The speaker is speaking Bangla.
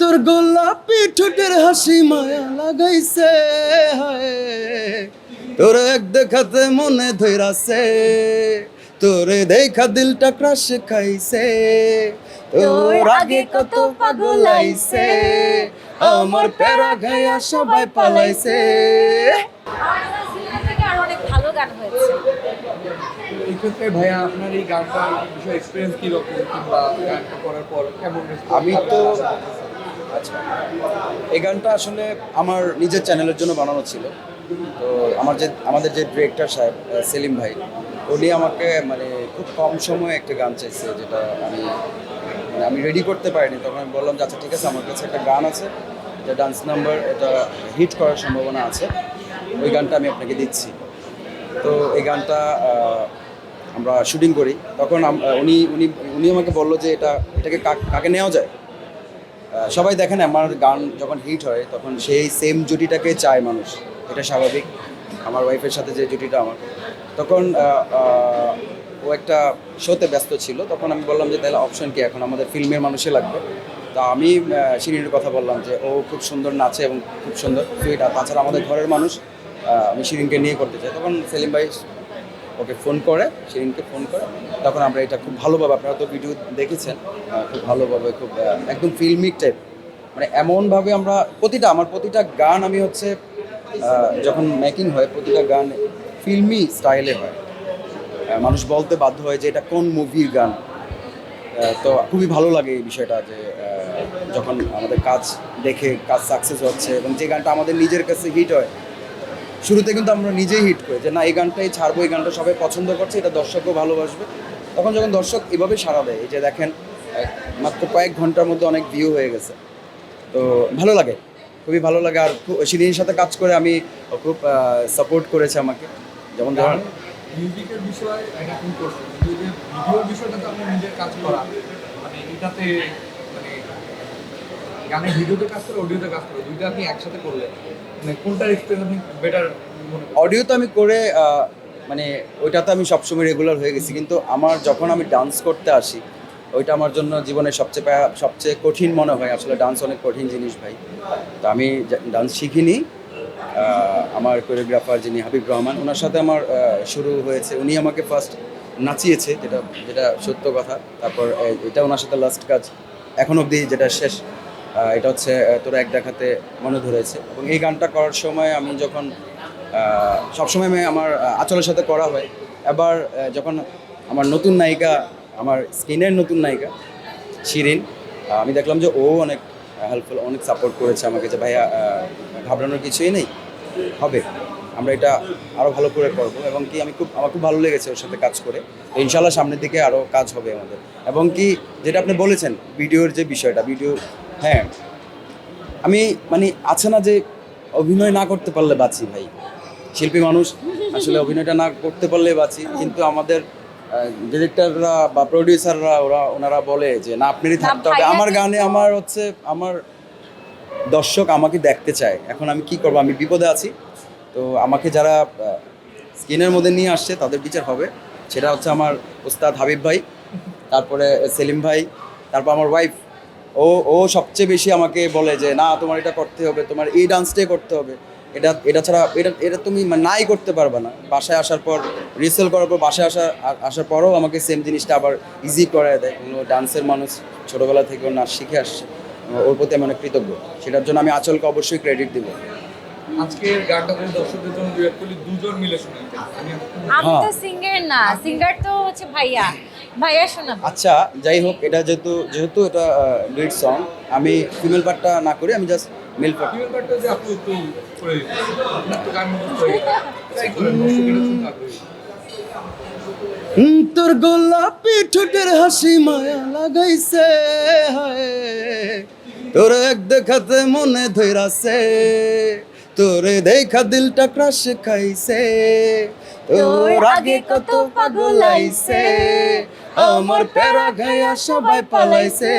তোর গোলাপি ঠোঁটের হাসি মায়া লাগাইছে তোর এক দেখাতে মনে ধৈরাছে তোরে দেখা দিলটা ক্রাশ খাইছে। তোর আগে কত পাগল আইছে আমার প্যারা গায়া সবাই পালাইছে। থেকে আরও অনেক ভালো গান হয়েছে। এই ক্ষেত্রে ভাইয়া আপনার এই গানটার বিষয়ে এক্সপিরিয়েন্স কীরকম কিংবা গানটা করার পর কেমন? আমি তো আচ্ছা। এই গানটা আসলে আমার নিজের চ্যানেলের জন্য বানানো ছিল। তো আমার যে আমাদের যে ডিরেক্টর সাহেব সেলিম ভাই উনি আমাকে মানে খুব কম সময়ে একটা গান চাইছে যেটা আমি মানে আমি রেডি করতে পারিনি। তখন আমি বললাম যে আচ্ছা ঠিক আছে আমার কাছে একটা গান আছে। এটা ডান্স নাম্বার এটা হিট করার সম্ভাবনা আছে। ওই গানটা আমি আপনাকে দিচ্ছি। তো এই গানটা আমরা শুটিং করি, তখন উনি উনি উনি আমাকে বলল যে এটা, এটাকে কাক- নেওয়া যায়? সবাই দেখেন, আমার গান যখন হিট হয়, তখন সেই সেম জুটিটাকে চায় মানুষ। এটা স্বাভাবিক, আমার ওয়াইফের সাথে যে জুটিটা আমার। তখন ও একটা শোতে ব্যস্ত ছিল, তখন আমি বললাম যে তাহলে অপশন কি? এখন আমাদের ফিল্মের মানুষে লাগবে। তা আমি শিরিনের কথা বললাম যে ও খুব সুন্দর নাচে এবং খুব সুন্দর আর তাছাড়া আমাদের ঘরের মানুষ আমি শিরিনকে নিয়ে করতে চাই। তখন সেলিম ভাই ওকে ফোন করে, সেদিনকে ফোন করে। তখন আমরা এটা খুব ভালোভাবে, আপনারা তো ভিডিও দেখেছেন খুব ভালোভাবে, খুব একদম ফিল্মিক টাইপ মানে এমনভাবে আমরা প্রতিটা, আমার প্রতিটা গান আমি হচ্ছে যখন মেকিং হয়, প্রতিটা গান ফিল্মি স্টাইলে হয়। মানুষ বলতে বাধ্য হয় যে এটা কোন মুভির গান। তো খুবই ভালো লাগে এই বিষয়টা যে যখন আমাদের কাজ দেখে, কাজ সাকসেস হচ্ছে এবং যে গানটা আমাদের নিজের কাছে হিট হয় শুরুতে কিন্তু আমরা নিজেই হিট করি যে, না, এই গানটাই ছাড়বো, এই গানটা সবাই পছন্দ করছে, এটা দর্শকও ভালোবাসবে। তখন যখন দর্শক এভাবে সাড়া দেয়, এই যে দেখেন মাত্র কয়েক ঘণ্টার মধ্যে অনেক ভিউ হয়ে গেছে। তো ভালো লাগে, খুবই ভালো লাগে। আর খুব- শিরিনের সাথে কাজ করে আমি খুব সাপোর্ট করেছে আমাকে। যেমন ধরেন মিউজিকের বিষয় ভিডিওতে কাজ করে অডিওতে কাজ করে, দুইটা আপনি একসাথে করলে মানে এক্সপিরিয়েন্স আপনি বেটার অডিও তো আমি করে মানে ওইটা তো আমি সবসময় রেগুলার হয়ে গেছি, কিন্তু আমার যখন আমি ডান্স করতে আসি, ওইটা আমার জন্য জীবনের সবচেয়ে সবচেয়ে কঠিন মনে হয়। আসলে ডান্স অনেক কঠিন জিনিস ভাই। তো আমি ডান্স শিখিনি আমার কোরিওগ্রাফার যিনি হাবিব রহমান, ওনার সাথে আমার শুরু হয়েছে। উনি আমাকে ফার্স্ট নাচিয়েছে, যেটা যেটা সত্য কথা। তারপর এটা ওনার সাথে লাস্ট কাজ। এখন অবধি যেটা শেষ এটা হচ্ছে তোরা এক দেখাতে মনে ধরেছে। এবং এই গানটা করার সময় আমি যখন সবসময় আমি আমার আচলের সাথে করা হয়, এবার যখন আমার নতুন নায়িকা, আমার স্কিনের নতুন নায়িকা, শিরিন আমি দেখলাম যে ও অনেক হেল্পফুল অনেক সাপোর্ট করেছে আমাকে যে, ভাইয়া ঘাবড়ানোর কিছুই নেই, হবে, আমরা এটা আরও ভালো করে করব। এবং কি আমি খুব, আমার খুব ভালো লেগেছে ওর সাথে কাজ করে। ইনশাল্লাহ সামনের দিকে আরও কাজ হবে আমাদের। এবং কি, যেটা আপনি বলেছেন, ভিডিওর যে বিষয়টা, ভিডিও হ্যাঁ। আমি মানে আছে না যে অভিনয় না করতে পারলে বাঁচি ভাই। শিল্পী মানুষ আসলে অভিনয়টা না করতে পারলে বাঁচি। কিন্তু আমাদের ডিরেক্টররা বা প্রডিউসাররা ওরা ওনারা বলে যে না আপনারই থাকতে হবে। আমার গানে আমার হচ্ছে আমার দর্শক আমাকে দেখতে চায়। এখন আমি কি করব? আমি বিপদে আছি। তো আমাকে যারা স্কিনের মধ্যে নিয়ে আসছে তাদের বিচার হবে। সেটা হচ্ছে আমার উস্তাদ হাবিব ভাই তারপরে সেলিম ভাই তারপর আমার ওয়াইফ ও ও সবচেয়ে বেশি আমাকে বলে যে না তোমার এটা করতে হবে তোমার এই ডান্সটাই করতে হবে। এটা এটা ছাড়া এটা এটা তুমি নাই করতে পারবে না। বাসায় আসার পর রিসেল করার পর বাসায় আসার আ- আসার পরও আমাকে সেম জিনিসটা আবার ইজি করে দেয়। কোনো ডান্সের মানুষ ছোটোবেলা থেকে নাচ শিখে আসছে। ওর প্রতি আমি অনেক কৃতজ্ঞ। সেটার জন্য আমি আচলকে অবশ্যই ক্রেডিট দিব। আজকের গানটা দর্শকদের জন্য দুজন মিলে আমি হ্যাঁ। তো সিঙ্গার না। সিঙ্গার তো হচ্ছে ভাইয়া। ভাইয়া শোনাবো আচ্ছা যাই হোক এটা যেহেতু যেহেতু এটা লিড সং আমি ফিমেল পার্টটা না করি আমি জাস্ট মেল পার্ট ফিমেল পার্টটা যে আপনি একটু করে তো গান তোর গোলাপি ঠোঁটের হাসি মায়া লাগাইছে হায়। তোর এক দেখাতে মনে ধৈরাছে তোরে দেখা দিলটা ক্রাশ খাইছে তোর আগে কত পাগল আইছে। আমার প্যারা গায়া সবাই পালাইছে।